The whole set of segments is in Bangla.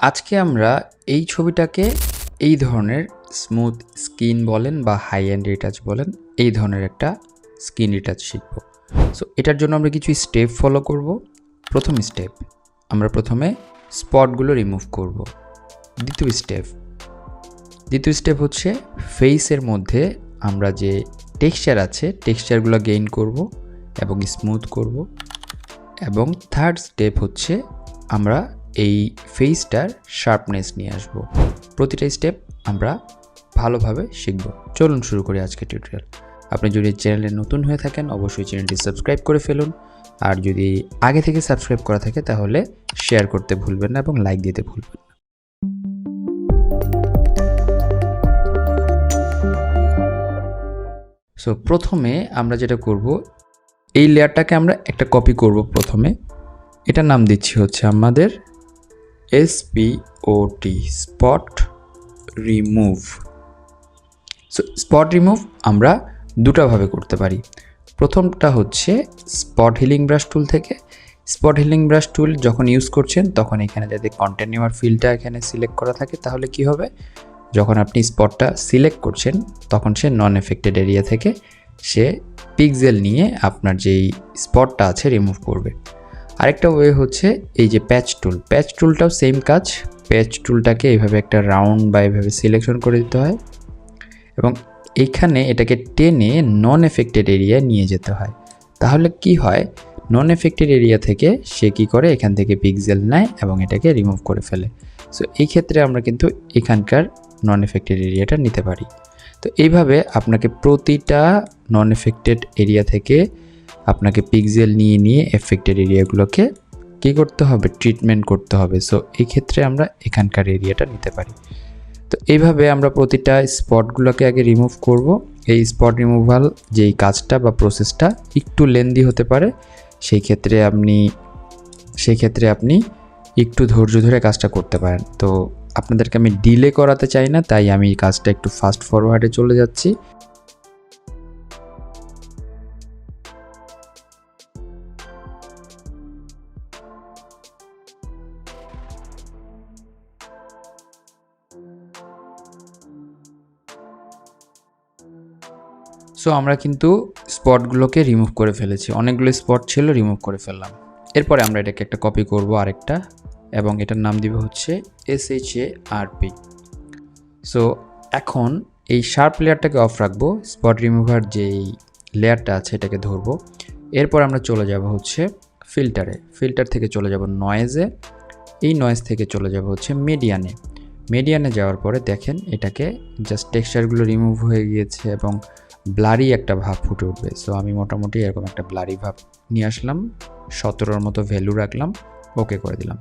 আজকে আমরা এই ছবিটাকে এই ধরনের স্মুথ স্কিন বলেন বা হাই অ্যান্ড রিটাচ বলেন, এই ধরনের একটা স্কিন রিটাচ শিখব। সো এটার জন্য আমরা কিছু স্টেপ ফলো করব। প্রথম স্টেপ আমরা প্রথমে স্পটগুলো রিমুভ করব। দ্বিতীয় স্টেপ দ্বিতীয় স্টেপ হচ্ছে ফেসের মধ্যে আমরা যে টেক্সচার আছে টেক্সচারগুলো গেইন করব এবং স্মুথ করব। এবং থার্ড স্টেপ হচ্ছে আমরা এই ফেসটার শার্পনেস নিয়ে আসব। প্রতিটা স্টেপ আমরা ভালোভাবে শিখব। চলুন শুরু করি আজকে টিউটোরিয়াল আপনি যদি চ্যানেলে নতুন হয়ে থাকেন, অবশ্যই চ্যানেলটি সাবস্ক্রাইব করে ফেলুন। আর যদি আগে থেকে সাবস্ক্রাইব করা থাকে, তাহলে শেয়ার করতে ভুলবেন না এবং লাইক দিতে ভুলবেন না। সো প্রথমে আমরা যেটা করব, এই লেয়ারটাকে আমরা একটা কপি করব প্রথমে। এটার নাম দিচ্ছি হচ্ছে আমাদের SPOT spot remove so spot remove আমরা দুটাভাবে করতে পারি। প্রথমটা হচ্ছে স্পট হিলিং ব্রাশ টুল থেকে। স্পট হিলিং ব্রাশ টুল যখন ইউজ করছেন, তখন এখানে যদি কন্টেন্ট নেওয়ার ফিলটা এখানে সিলেক্ট করা থাকে, তাহলে কি হবে? যখন আপনি স্পটটা সিলেক্ট করছেন, তখন সে নন এফেক্টেড এরিয়া থেকে সে পিক্সেল নিয়ে আপনার যেই স্পটটা আছে রিমুভ করবে। আরেকটা ওয়ে হচ্ছে এই যে প্যাচ টুল প্যাচ টুলটাও সেম কাজ। প্যাচ টুলটাকে এইভাবে একটা রাউন্ড বা এইভাবে সিলেকশন করে দিতে হয় এবং এখানে এটাকে টেনে নন এফেক্টেড এরিয়ায় নিয়ে যেতে হয়। তাহলে কি হয়? নন এফেক্টেড এরিয়া থেকে সে কী করে? এখান থেকে পিক্সেল নেয় এবং এটাকে রিমুভ করে ফেলে। সো এই ক্ষেত্রে আমরা কিন্তু এখানকার নন এফেক্টেড এরিয়াটা নিতে পারি। তো, এইভাবে আপনাকে প্রতিটা নন এফেক্টেড এরিয়া থেকে আপনাকে পিক্সেল নিয়ে নিয়ে এফেক্টেড এরিয়াগুলোকে কী করতে হবে? ট্রিটমেন্ট করতে হবে। সো এই ক্ষেত্রে আমরা এখানকার এরিয়াটা নিতে পারি। তো এইভাবে আমরা প্রতিটা স্পটগুলোকে আগে রিমুভ করব। এই স্পট রিমুভাল যেই কাজটা বা প্রসেসটা একটু লেন্দি হতে পারে, সেই ক্ষেত্রে আপনি, সেই ক্ষেত্রে আপনি একটু ধৈর্য ধরে কাজটা করতে পারেন। তো আপনাদেরকে আমি ডিলে করাতে চাই না, তাই আমি এই কাজটা একটু ফাস্ট ফরওয়ার্ডে চলে যাচ্ছি। সো আমরা কিন্তু স্পটগুলোকে রিমুভ করে ফেলেছি। অনেকগুলো স্পট ছিল রিমুভ করে ফেললাম। এরপরে আমরা এটাকে একটা কপি করব আরেকটা, এবং এটার নাম দিব হচ্ছে S H A R P so এখন এই শার্প লেয়ারটাকে অফ রাখব স্পট রিমুভার যেই লেয়ারটা আছে, এটাকে ধরবো। এরপর আমরা চলে যাব হচ্ছে ফিল্টারে ফিল্টার থেকে চলে যাব নয়েজে এই নয়েজ থেকে চলে যাব হচ্ছে মিডিয়ানে মিডিয়ানে যাওয়ার পরে দেখেন, এটাকে জাস্ট টেক্সচারগুলো রিমুভ হয়ে গিয়েছে, এবং ব্লারি একটা ভাব ফুটে উঠবে। সো আমি মোটামুটি এরকম একটা ব্লারি ভাব নিয়ে আসলাম, সতেরোর মতো ভ্যালু রাখলাম ওকে করে দিলাম।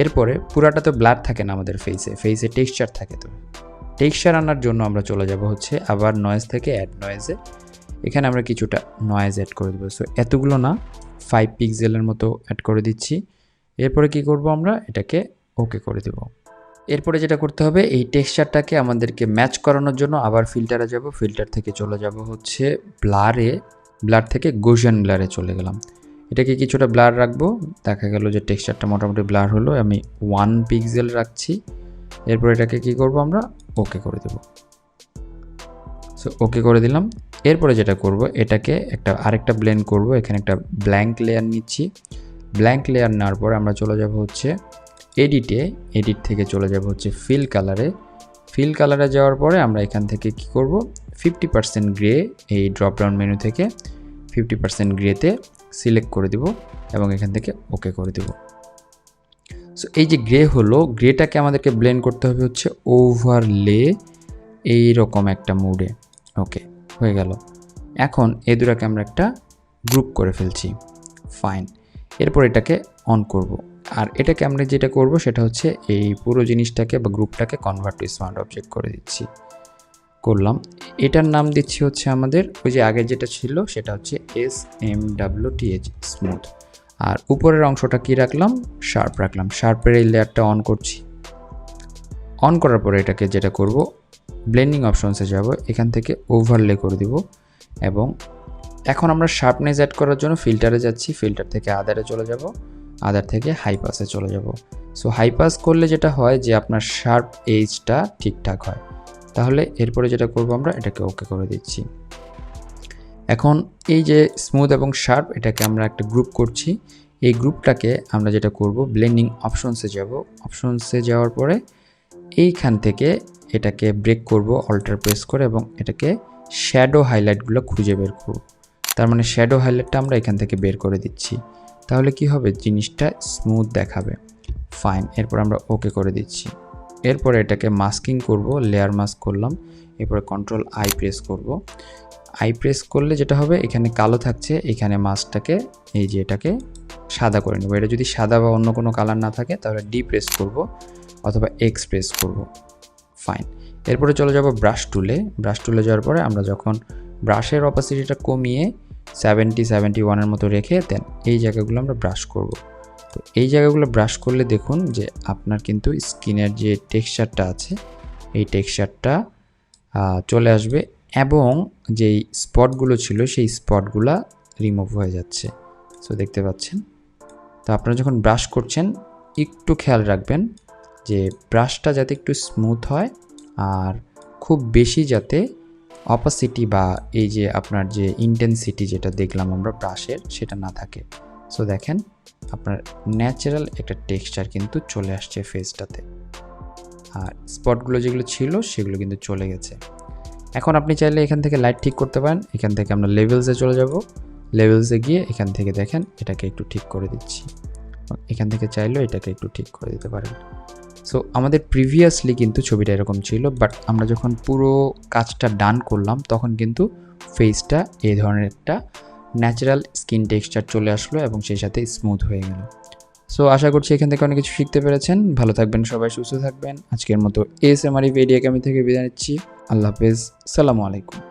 এরপরে পুরাটা তো ব্লার থাকে না আমাদের ফেসে ফেসে টেক্সচার থাকে তো। টেক্সচার আনার জন্য আমরা চলে যাব হচ্ছে আবার নয়েজ থেকে অ্যাড নয়েজে এখানে আমরা কিছুটা নয়েজ অ্যাড করে দেবো। সো এতগুলো না ফাইভ পিক্সেলের মতো অ্যাড করে দিচ্ছি। এরপরে কি করব আমরা? এটাকে ওকে করে দেব। এরপরে যেটা করতে হবে, এই টেক্সচারটাকে আমাদেরকে ম্যাচ করানোর জন্য আবার ফিল্টারে যাব। ফিল্টার থেকে চলে যাব হচ্ছে ব্লারে ব্লার থেকে গোশন ব্লারে চলে গেলাম। এটাকে কিছুটা ব্লার রাখব। দেখা গেল যে টেক্সচারটা মোটামুটি ব্লার হলো। আমি ওয়ান পিক্সেল রাখছি। এরপর এটাকে কি করব আমরা? ওকে করে দেব। সো ওকে করে দিলাম। এরপরে যেটা করব, এটাকে একটা আরেকটা ব্লেন্ড করব। এখানে একটা ব্ল্যাঙ্ক লেয়ার নিচ্ছি। ব্ল্যাঙ্ক লেয়ার নেওয়ার পরে আমরা চলে যাব হচ্ছে এডিটে এডিট থেকে চলে যাব হচ্ছে ফিল কালারে ফিল কালারে যাওয়ার পরে আমরা এখান থেকে কি করব? ফিফটি পার্সেন্ট গ্রে এই ড্রপডাউন মেনু থেকে ফিফটি পার্সেন্ট গ্রেতে সিলেক্ট করে দিব এবং এখান থেকে ওকে করে দেব। সো এই যে গ্রে হলো গ্রেটাকে আমাদেরকে ব্লেন্ড করতে হবে হচ্ছে ওভারলে এইরকম একটা মুডে ওকে হয়ে গেল। এখন এ দুটাকে আমরা একটা গ্রুপ করে ফেলছি। ফাইন এরপর এটাকে অন করব। আর এটাকে আমরা যেটা করব সেটা হচ্ছে এই পুরো জিনিসটাকে বা গ্রুপটাকে কনভার্ট টু স্মার্ট অবজেক্ট করে দিচ্ছি। করলাম। এটার নাম দিচ্ছি হচ্ছে আমাদের ওই যে আগে যেটা ছিল সেটা হচ্ছে S M W T H smooth আর উপরের অংশটা কি রাখলাম? শার্প রাখলাম। শার্পের এই লেয়ারটা অন করছি। অন করার পরে এটাকে যেটা করব ব্লেন্ডিং অপশনসে যাব। এখান থেকে ওভারলে করে দিব এবং এখন আমরা শার্পনেস অ্যাড করার জন্য ফিল্টারে যাচ্ছি। ফিল্টার থেকে আদারে চলে যাব। আদার থেকে হাই পাসে চলে যাব। সো হাই পাস করলে যেটা হয় যে আপনার শার্প এজটা ঠিকঠাক হয়। তাহলে এরপরে যেটা করব আমরা, এটাকে ওকে করে দিচ্ছি। এখন এই যে স্মুথ এবং শার্প এটাকে আমরা একটা গ্রুপ করছি। এই গ্রুপটাকে আমরা যেটা করব ব্লেন্ডিং অপশনসে যাব। অপশনসে যাওয়ার পরে এইখান থেকে এটাকে ব্রেক করব অল্টার প্রেস করে এবং এটাকে শ্যাডো হাইলাইটগুলো খুঁজে বের করব। তার মানে শ্যাডো হাইলাইটটা আমরা এখান থেকে বের করে দিচ্ছি। তাহলে কি হবে? জিনিসটা স্মুথ দেখাবে। ফাইন এরপর আমরা ওকে করে দিচ্ছি। এরপরে এটাকে মাস্কিং করব লেয়ার মাস্ক করলাম। এরপরে কন্ট্রোল আই প্রেস করব। আই প্রেস করলে যেটা হবে, এখানে কালো থাকছে, এখানে মাস্কটাকে এই যে এটাকে সাদা করে নেব। এটা যদি সাদা বা অন্য কোনো কালার না থাকে, তাহলে ডি প্রেস করব অথবা এক্স প্রেস করব। ফাইন এরপরে চলে যাব ব্রাশ টুলে ব্রাশ টুলে যাওয়ার পরে আমরা যখন ব্রাশের অপাসিটিটা কমিয়ে সেভেন্টি সেভেন্টি ওয়ানের মতো রেখে দেন। এই জায়গাগুলো আমরা ব্রাশ করব। তো এই জায়গাগুলো ব্রাশ করলে দেখুন যে আপনার কিন্তু স্কিনের যে টেক্সচারটা আছে, এই টেক্সচারটা চলে আসবে এবং যেই স্পটগুলো ছিল সেই স্পটগুলো রিমুভ হয়ে যাচ্ছে। সো দেখতে পাচ্ছেন? তো আপনারা যখন ব্রাশ করছেন, একটু খেয়াল রাখবেন যে ব্রাশটা যাতে একটু স্মুথ হয় আর খুব বেশি যাতে অপাসিটি বা এই যে আপনার যে ইন্টেন্সিটি যেটা দেখলাম আমরা ব্রাশের সেটা না থাকে। সো দেখেন, আপনার ন্যাচারাল একটা টেক্সচার কিন্তু চলে আসছে ফেসটাতে আর স্পটগুলো যেগুলো ছিল, সেগুলো কিন্তু চলে গেছে। এখন আপনি চাইলে এখান থেকে লাইট ঠিক করতে পারেন। এখান থেকে আমরা লেভেলসে চলে যাব। লেভেলসে গিয়ে এখান থেকে দেখেন, এটাকে একটু ঠিক করে দিচ্ছি। এখান থেকে চাইলেও এটাকে একটু ঠিক করে দিতে পারেন। সো আমাদের প্রিভিয়াসলি কিন্তু ছবিটা এরকম ছিল বাট আমরা যখন পুরো কাজটা ডান করলাম, তখন কিন্তু ফেসটা এই ধরনের একটা ন্যাচারাল স্কিন টেক্সচার চলে আসলো এবং সেই সাথে স্মুথ হয়ে গেল। সো আশা করছি এখান থেকে অনেক কিছু শিখতে পেরেছেন। ভালো থাকবেন সবাই, সুস্থ থাকবেন। আজকের মতো এস এম আর ভিডিও আমি থেকে বিদায় নিচ্ছি। আল্লাহ হাফেজ। সালামু আলাইকুম।